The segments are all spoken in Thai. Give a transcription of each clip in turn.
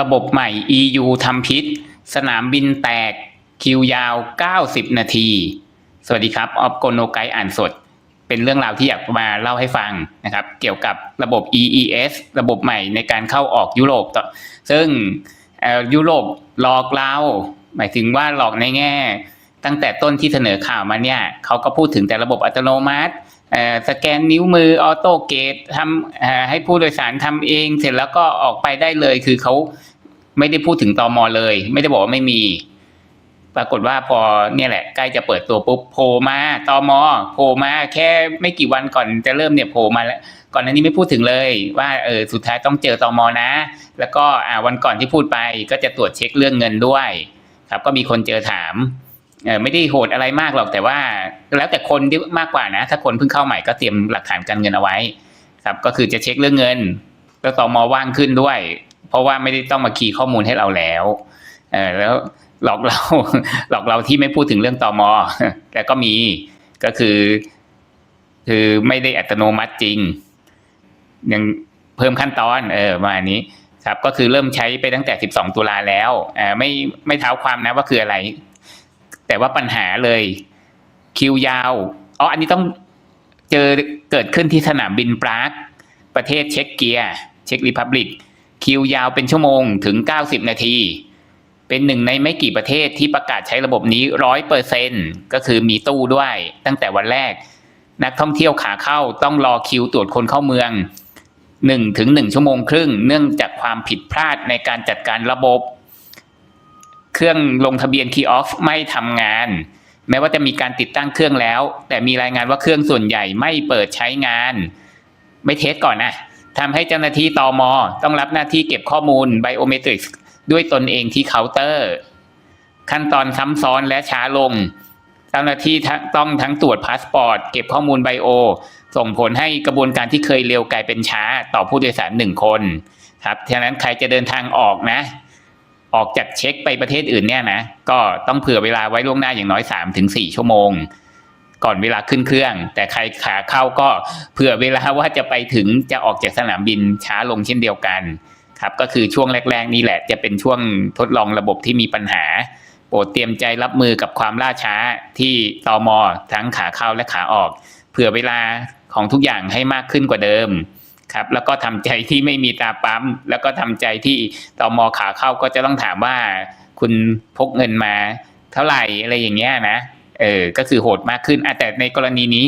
ระบบใหม่ EU ทำพิษ สนามบินแตก คิวยาว 90 นาที สวัสดีครับ ออฟโกโนไกอ่านสด เป็นเรื่องราวที่อยากมาเล่าให้ฟังนะครับ เกี่ยวกับระบบ EES ระบบใหม่ในการเข้าออกยุโรปต่อซึ่งยุโรปหลอกเราหมายถึงว่าหลอกในแง่ ตั้งแต่ต้นที่เสนอข่าวมาเนี่ยเขาก็พูดถึงแต่ระบบอัตโนมัติ สแกนนิ้วมือออโต้เกตทำให้ผู้โดยสารทำเองเสร็จแล้วก็ออกไปได้เลย คือเขาไม่ได้พูดถึงตอมอเลย ไม่ได้บอกว่าไม่มี ปรากฏว่าพอเนี่ยแหละใกล้จะเปิดตัวปุ๊บโผล่มาตอมอโผล่มาแค่ไม่กี่วันก่อนจะเริ่มเนี่ยโผล่มาแล้วก่อนหน้านี้ไม่พูดถึงเลย ว่าเออสุดท้ายต้องเจอตอมอนะ แล้วก็อ่าวันก่อนที่พูดไปก็จะตรวจเช็คเรื่องเงินด้วย ครับ ก็มีคนเจอถาม ไม่ได้โหดอะไรมากหรอกแต่ว่า แล้วแต่คนที่มากกว่านะ ถ้าคนเพิ่งเข้าใหม่ก็เตรียมหลักฐานการเงินเอาไว้ ครับ ก็คือจะเช็คเรื่องเงินแล้วตอมอว่างขึ้นด้วย เพราะว่าไม่ได้ต้องมาคีย์ข้อมูลให้เราแล้วเออแล้วหลอกเราหลอกเราที่ไม่พูดถึงเรื่องตอมอแต่ก็มีก็คือ คือไม่ได้อัตโนมัติจริงยังเพิ่มขั้นตอน เออมาณนี้ ครับ ก็คือเริ่มใช้ไปตั้งแต่ 12 ตุลาแล้วอ่าไม่ไม่เท้าความนะว่าคืออะไร แต่ว่าปัญหาเลย คิวยาวอ๋ออันนี้ต้องเจอเกิดขึ้นที่สนามบินปราก ประเทศเช็กเกียเช็กริพับลิก คิวยาวเป็นชั่วโมงถึง 90 นาที เป็นหนึ่งในไม่กี่ประเทศที่ประกาศใช้ระบบนี้ร้อยเปอร์เซนก็คือมีตู้ด้วย ตั้งแต่วันแรก นักท่องเที่ยวขาเข้าต้องรอคิวตรวจคนเข้าเมืองหนึ่งถึงหนึ่งชั่วโมงครึ่ง เนื่องจากความผิดพลาดในการจัดการระบบ เครื่องลงทะเบียนคีออฟไม่ทำงาน แม้ว่าจะมีการติดตั้งเครื่องแล้ว แต่มีรายงานว่าเครื่องส่วนใหญ่ไม่เปิดใช้งาน ไม่เทสก่อนนะทำให้เจ้าหน้าที่ตอมต้องรับหน้าที่เก็บข้อมูลไบโอเมตริกด้วยตนเองที่เคาน์เตอร์ ขั้นตอนซ้ำซ้อนและช้าลง เจ้าหน้าที่ต้องทั้งตรวจพาสปอร์ตเก็บข้อมูลไบโอ ส่งผลให้กระบวนการที่เคยเร็วกลายเป็นช้าต่อผู้โดยสารหนึ่งคน ครับฉะนั้นใครจะเดินทางออกนะ ออกจากเช็คไปประเทศอื่นเนี่ยนะก็ต้องเผื่อเวลาไว้ล่วงหน้าอย่างน้อย3าถึงสชั่วโมง ก่อนเวลาขึ้นเครื่อง แต่ใครขาเข้าก็เผื่อเวลาว่าจะไปถึงจะออกจากสนามบินช้าลงเช่นเดียวกันครับก็คือช่วงแรก ๆ นี่แหละจะเป็นช่วงทดลองระบบที่มีปัญหา โปรดเตรียมใจรับมือกับความล่าช้าที่ตอมอทั้งขาเข้าและขาออก เผื่อเวลาของทุกอย่างให้มากขึ้นกว่าเดิม ครับแล้วก็ทำใจที่ไม่มีตาปั๊ม แล้วก็ทำใจที่ตอมอขาเข้าก็จะต้องถามว่า คุณพกเงินมาเท่าไหร่อะไรอย่างเงี้ยนะเออก็คือโหดมากขึ้นแต่ในกรณีนี้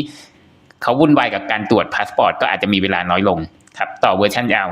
เขาวุ่นวายกับการตรวจพาสปอร์ตก็อาจจะมีเวลาน้อยลงครับ ต่อเวอร์ชันยาว